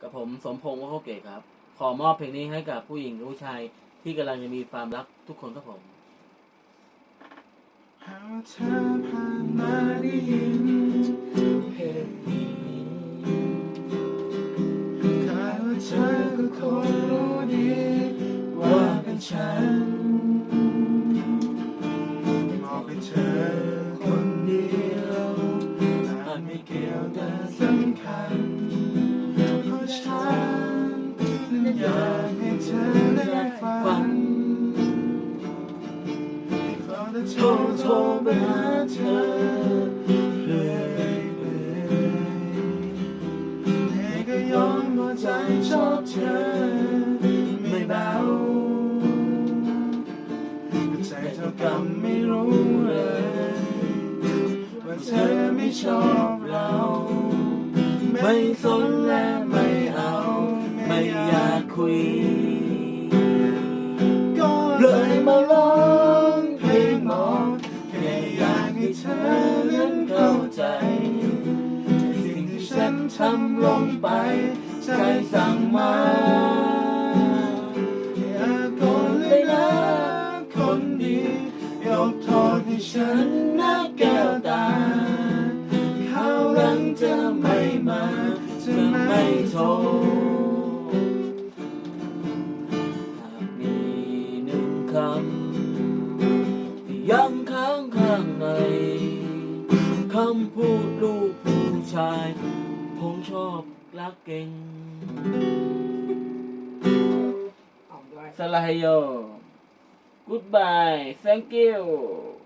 กับผมสมพงษ์วัฒนเกตครับ ขอมอบเพลงนี้ให้กับผู้หญิงผู้ชายที่กำลังจะมีความรักทุกคนครับผมหาเธอผ่านมาได้ยินเพลงนี้คาดว่าเธอก็คงรู้ดีว่าเป็นฉันมอบให้เธอคนเดียวอาจไม่เกี่ยวแต่ โทรโทรไปหาเธอเรื่อยเปื่อยแต่ก็ยอมหัวใจชอบเธอ ไม่เบาแต่ใจเท่ากับไม่รู้เลย ว่าเธอไม่ชอบเรา ไม่สนและไม่เอา ไม่อยากคุย เธอนั้นเข้าใจ สิ่งที่ฉันทำลงไปใจสั่งมาอย่าโกรธเลยนะคนดียกโทษให้ฉันนะแก้วตาข้าวหลังจะไม่มาจะไม่โทษหากมีหนึ่งคำำพูดลูกผู้ชาย ผมชอบรักเก่งออกด้วยสลายโย goodbye thank you